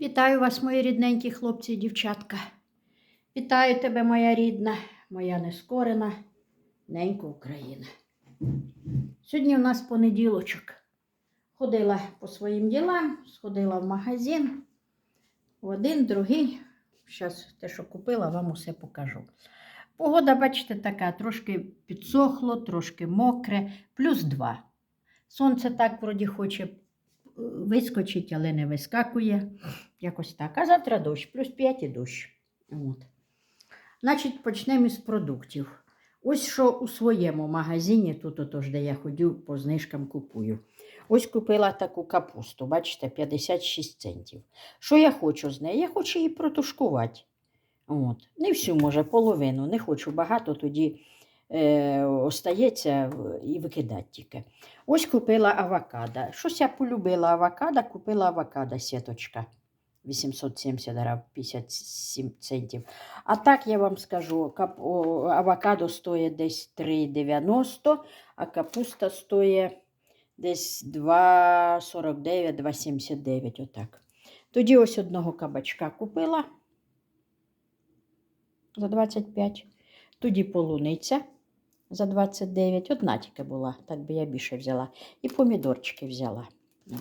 Вітаю вас, мої рідненькі хлопці і дівчатка. Вітаю тебе, моя рідна, моя нескорена, ненька Україна. Сьогодні у нас понеділочок. Ходила по своїм ділам, сходила в магазин. В один, другий. Зараз те, що купила, вам усе покажу. Погода, бачите, така, трошки підсохло, трошки мокре, плюс два. Сонце так вроді хоче вискочить, але не вискакує. Якось так. А завтра дощ, плюс 5 і дощ. От. Значить, почнемо із продуктів. Ось що у своєму магазині, тут отож, де я ходю, по знижкам купую. Ось купила таку капусту, бачите, 56 центів. Що я хочу з неї? Я хочу її протушкувати. От. Не всю, може, половину. Не хочу багато, тоді е, остається і викидати тільки. Ось купила авокадо. Щось я полюбила авокадо, купила авокадо сіточка. 870 грам, 57 центів. А так я вам скажу, кап... авокадо стоїть десь 3,90, а капуста стоїть десь 2,49, 2,79. Отак. Тоді ось одного кабачка купила за 25. Тоді полуниця за 29. Одна тільки була, так би я більше взяла. І помідорчики взяла.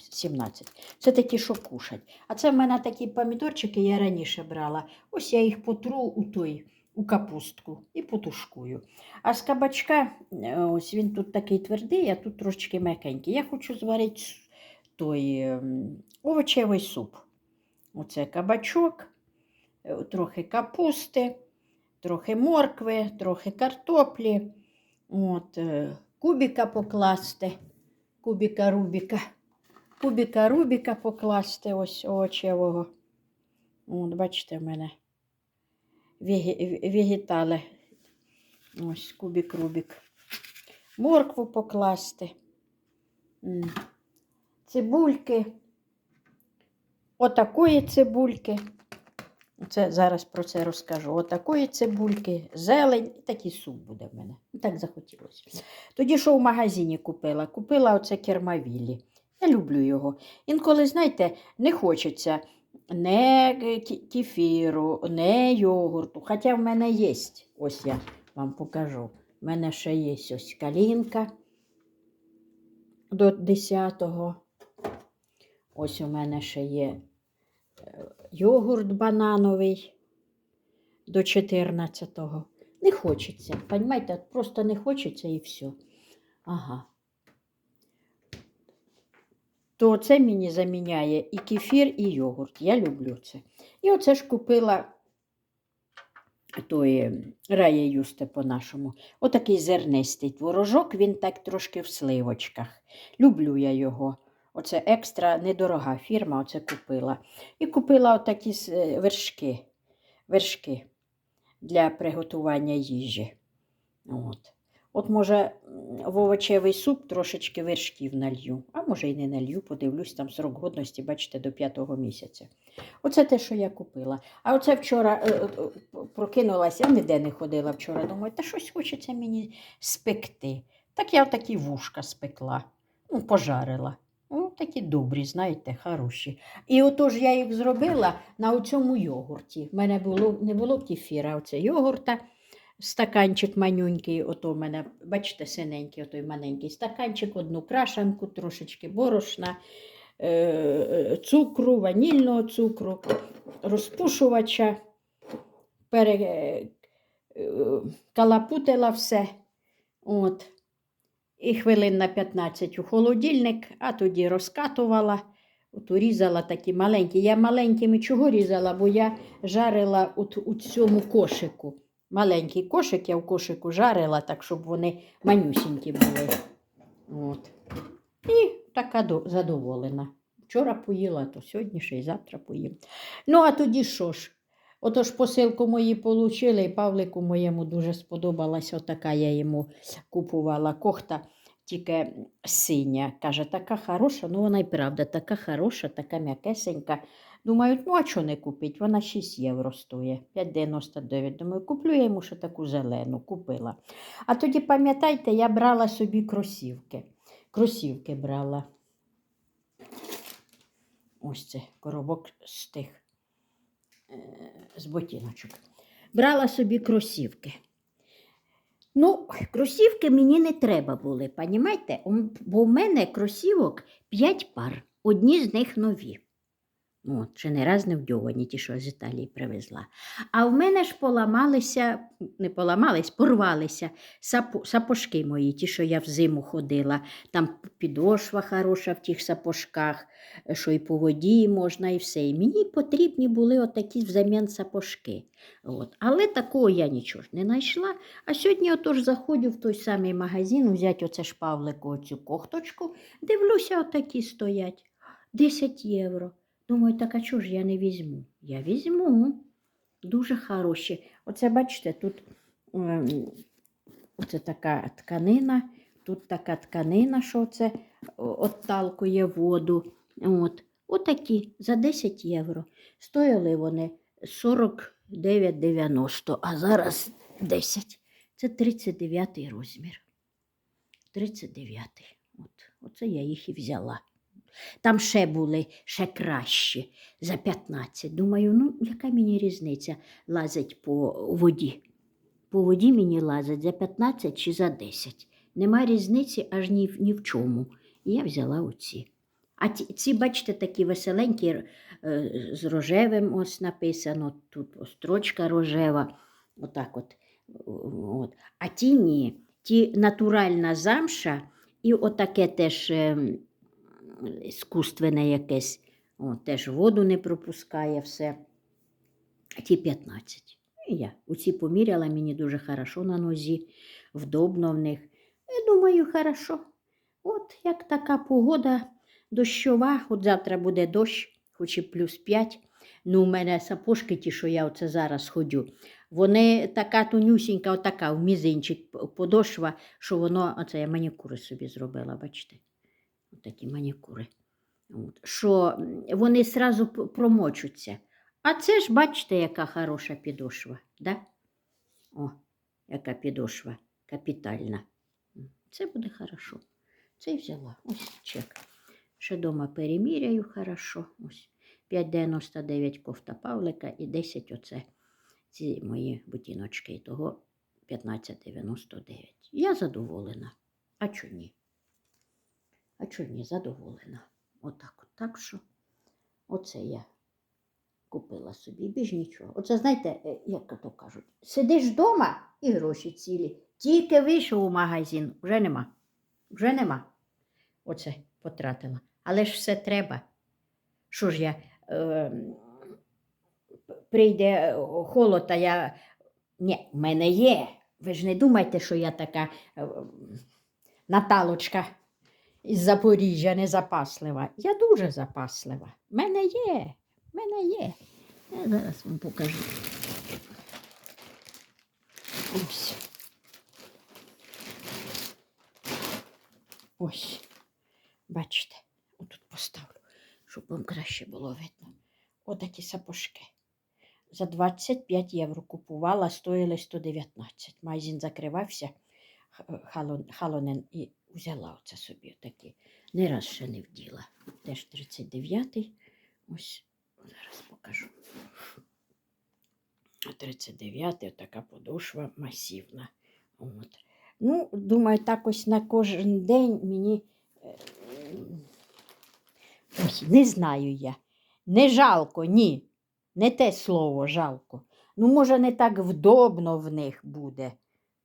17. Це такі, що кушать. А це в мене такі помідорчики я раніше брала. Ось я їх потру у той, у капустку і потушкую. А з кабачка, е, ось він тут такий твердий, а тут трошечки м'якенький. Я хочу зварити той ем, овочевий суп. Оце кабачок, е, трохи капусти, трохи моркви, трохи картоплі. От, е, кубіка покласти, кубіка рубіка. Кубіка рубіка покласти ось овочевого. От, бачите, в мене вегетали. Ось кубік рубік. Моркву покласти. Цибульки. Отакої цибульки. Це зараз про це розкажу. Отакої цибульки, зелень, і такий суп буде в мене. Ну, Так захотілося. Тоді що в магазині купила? Купила оце кермавілі. Я люблю його. Інколи, знаєте, не хочеться не кефіру, не йогурту. Хоча в мене є. Ось я вам покажу. У мене ще є ось калінка до 10-го. Ось у мене ще є йогурт банановий до 14-го. Не хочеться. Понімаєте, просто не хочеться і все. Ага. То це мені заміняє і кефір, і йогурт. Я люблю це. І оце ж купила той е, рая юсте по-нашому. Отакий зернистий творожок, він так трошки в сливочках. Люблю я його. Оце екстра недорога фірма, оце купила. І купила отакі е, вершки, вершки для приготування їжі. От. От, може, в овочевий суп трошечки вершків налью, а може й не налью, подивлюсь, там срок годності, бачите, до п'ятого місяця. Оце те, що я купила. А оце вчора е, е, прокинулася, я ніде не ходила вчора. Думаю, та щось хочеться мені спекти. Так я такі вушка спекла, ну, пожарила. Такі добрі, знаєте, хороші. І отож я їх зробила на цьому йогурті. В мене було, не було кефіра, а оце йогурта. Стаканчик манюнький, ото в мене, бачите, синенький, отой маленький стаканчик, одну крашанку, трошечки борошна, е, цукру, ванільного цукру, розпушувача, пере, е, все. От. І хвилин на 15 у холодильник, а тоді розкатувала, от різала такі маленькі. Я маленькими чого різала, бо я жарила от у цьому кошику. Маленький кошик я в кошику жарила, так щоб вони манюсінькі були. От. І така задоволена. Вчора поїла, то сьогодні ще й завтра поїм. Ну, а тоді що ж? Отож посилку мої получили, і Павлику моєму дуже сподобалась. Отака я йому купувала кохта, тільки синя. Каже, така хороша, ну вона й правда, така хороша, така м'якесенька. Думаю, ну а чого не купити? Вона 6 євро стоїть, 5,99. Думаю, куплю я йому ще таку зелену, купила. А тоді, пам'ятаєте, я брала собі кросівки. Кросівки брала. Ось це коробок з тих з ботиночок. Брала собі кросівки. Ну, кросівки мені не треба були, понімаєте? Бо в мене кросівок 5 пар, одні з них нові. От, ще не раз не вдьовані, ті, що з Італії привезла. А в мене ж поламалися, не поламались, порвалися сапожки мої, ті, що я взиму ходила. Там підошва хороша в тих сапожках, що і по воді можна, і все. І мені потрібні були отакі взамін сапожки. От. Але такого я нічого ж не знайшла. А сьогодні отож заходжу в той самий магазин, взяти оце ж Павлику оцю кохточку, дивлюся, отакі стоять. 10 євро. Думаю, так а чого ж я не візьму? Я візьму. Дуже хороші. Оце, бачите, тут ем, оце така тканина, тут така тканина, що це отталкує воду. От. Отакі за 10 євро. Стояли вони 49,90, а зараз 10. Це 39 розмір. 39. От. Оце я їх і взяла. Там ще були ще кращі за 15. Думаю, ну яка мені різниця лазить по воді? По воді мені лазить за 15 чи за 10. Нема різниці аж ні, ні в чому. І я взяла оці. А ці, ці, бачите, такі веселенькі е, з рожевим ось написано, тут строчка рожева. Отак от. от. А ті ні. Ті натуральна замша і отаке теж. Іскусственне якесь. О, теж воду не пропускає все. Ті 15. І я оці поміряла, мені дуже хорошо на нозі, вдобно в них. Я думаю, хорошо. От як така погода дощова, от завтра буде дощ, хоч і плюс 5. Ну, у мене сапожки ті, що я оце зараз ходю, вони така тонюсінька, отака, в мізинчик подошва, що воно, оце я манікури собі зробила, бачите? Такі манікури. Що вони сразу промочуться. А це ж, бачите, яка хороша підошва. Да? О, яка підошва капітальна. Це буде хорошо. Це й взяла. Ось чек. Ще дома переміряю хорошо. Ось 5,99 кофта Павлика і 10 оце ці мої бутіночки. І того 15,99. Я задоволена. А чого ні? А чого ні, задоволена. Отак от. Так що оце я купила собі, більш нічого. Оце знаєте, е, як то кажуть, сидиш вдома і гроші цілі. Тільки вийшов у магазин, вже нема. Вже нема. Оце потратила. Але ж все треба. Що ж я е, прийде холод, а я. Ні, в мене є. Ви ж не думайте, що я така е, Наталочка із Запоріжжя не запаслива. Я дуже запаслива. В мене є. В мене є. Я зараз вам покажу. Ось. Ось. Бачите, отут поставлю, щоб вам краще було видно. Отакі сапожки. За 25 євро купувала, стоїли 119. Магазин закривався, халонен і взяла оце собі такі. Не раз ще не вділа. Теж 39-й. Ось зараз покажу. 39-й, така подошва масивна. От. Ну, думаю, так ось на кожен день мені. е, Ой, не знаю я. Не жалко, ні. Не те слово жалко. Ну, може, не так вдобно в них буде.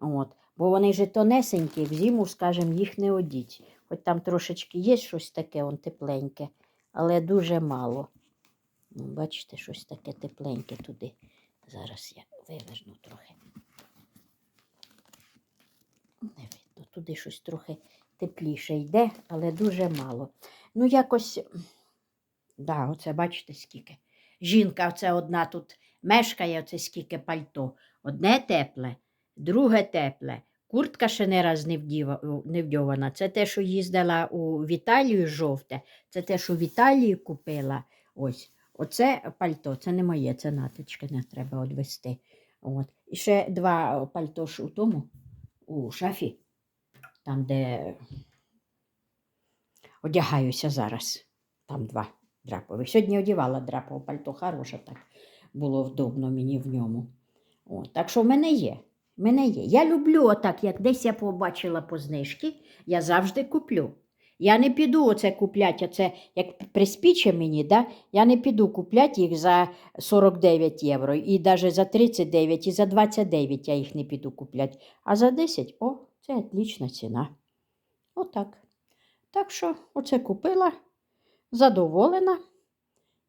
От. Бо вони ж тонесенькі, в зиму, скажімо, їх не одіть. Хоч там трошечки є щось таке, он тепленьке, але дуже мало. Ну, бачите, щось таке тепленьке туди. Зараз я виверну трохи. Не видно, туди щось трохи тепліше йде, але дуже мало. Ну, якось, да, оце бачите скільки. Жінка, оце одна тут мешкає, оце скільки пальто. Одне тепле, друге тепле. Куртка ще не раз не, вдіва, вдьована. Це те, що їздила у в Італію жовте, це те, що в Італії купила. Ось. Оце пальто, це не моє, це наточки не треба відвести. От. І ще два пальто ж у тому, у шафі, там, де одягаюся зараз. Там два. драповий. Сьогодні одягала драпове пальто, хороше так було вдобно мені в ньому. О, так що в мене є. Мене є. Я люблю отак, як десь я побачила по знижки, я завжди куплю. Я не піду оце купляти, оце як приспіче мені, да? я не піду купляти їх за 49 євро, і навіть за 39, і за 29 я їх не піду купляти. А за 10, о, це отлічна ціна. Отак. Так що оце купила, задоволена.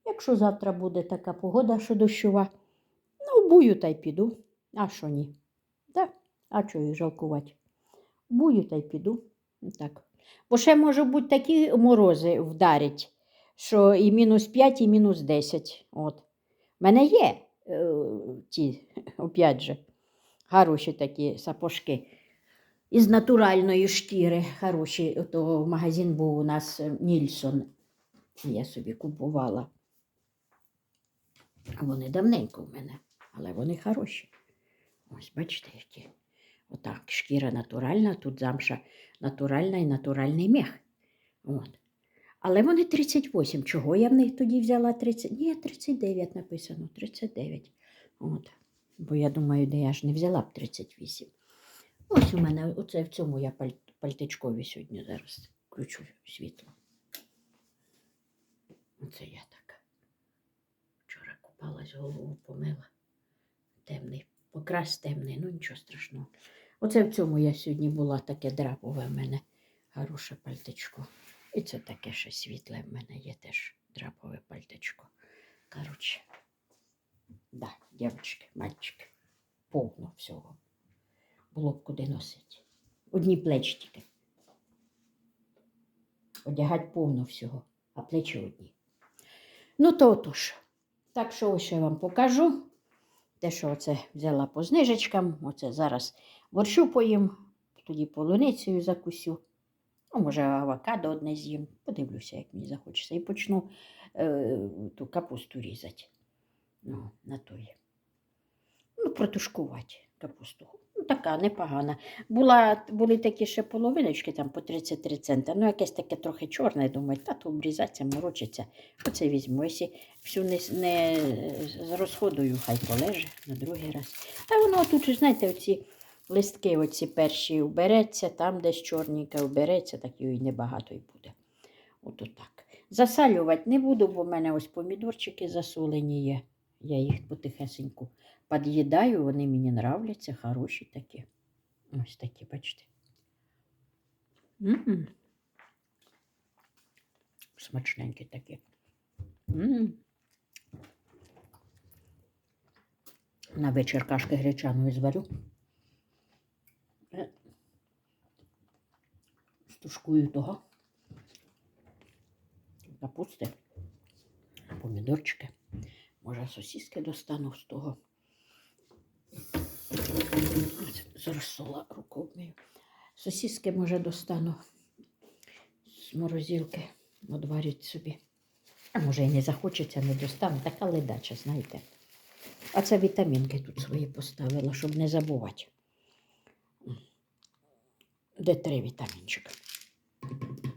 Якщо завтра буде така погода, що дощова, ну, бую та й піду. А що ні? А чого їх жалкувати? Бую та й піду. Так. Бо ще може бути такі морози вдарять, що і мінус 5, і мінус 10. От. У мене є е, ті, опять же, хороші такі сапожки. Із натуральної шкіри. Хороші. Того магазин був у нас е, Нільсон. Я собі купувала. Вони давненько в мене, але вони хороші. Ось, бачите, які. Отак, шкіра натуральна, тут замша натуральна і натуральний мех. От. Але вони 38. Чого я в них тоді взяла 30? Ні, 39 написано, 39. От. Бо я думаю, де я ж не взяла б 38. Ось у мене оце в цьому я паль- пальтичкові сьогодні зараз включу світло. Оце я така. Вчора купалась, голову помила. Темний, покрас темний, ну нічого страшного. Оце в цьому я сьогодні була таке драпове в мене хороше пальтичко. І це таке ще світле в мене є теж драпове пальтичко. Коротше, да, дівчатки, мальчики, повно всього. Було б куди носити. Одні плечики. Одягати повно всього, а плечі одні. Ну, то отож. Так що ось я вам покажу. Те, що оце взяла по знижечкам, оце зараз борщу поїм, тоді полуницею закусю. Ну, може, авокадо одне з'їм. Подивлюся, як мені захочеться. І почну е, ту капусту різати. Ну, на той. Ну, протушкувати капусту. Така непогана. Була, були такі ще половиночки, там по 33 цента. Ну, якесь таке трохи чорне, думаю, та то обрізаться, морочиться. Оце візьму. Якщо всю не, не розходую, хай полеже на другий раз. Та воно тут, знаєте, оці листки, оці перші убереться, там десь чорненька убереться, так і небагато і буде. Ото так. Засалювати не буду, бо в мене ось помідорчики засолені є. Я їх потихесеньку під'їдаю, вони мені нравляться, хороші такі. Ось такі, бачите. М-м. Смачненькі такі. М. На вечір кашки гречаної зварю. Стушкую того. Капусти, помідорчики. Може, сосиски достану з того. Ось, Зараз сола руку вмію. Сосиски, може, достану з морозилки, одварять собі. А може, і не захочеться, не достану. Така ледача, знаєте. А це вітамінки тут свої поставила, щоб не забувати. Де три вітамінчики.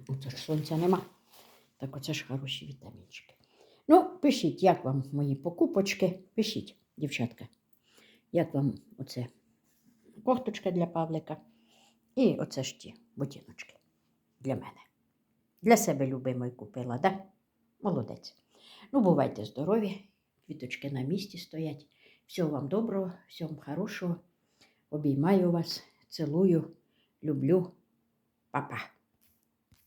Оце ж сонця нема. Так оце ж хороші вітамінчики. Ну, пишіть, як вам мої покупочки. Пишіть, дівчатка. Як вам оце кофточка для Павлика. І оце ж ті ботиночки для мене. Для себе любимої купила, да? Молодець. Ну, бувайте здорові, квіточки на місці стоять. Всього вам доброго, всього хорошого. Обіймаю вас, цілую, люблю. Па-па.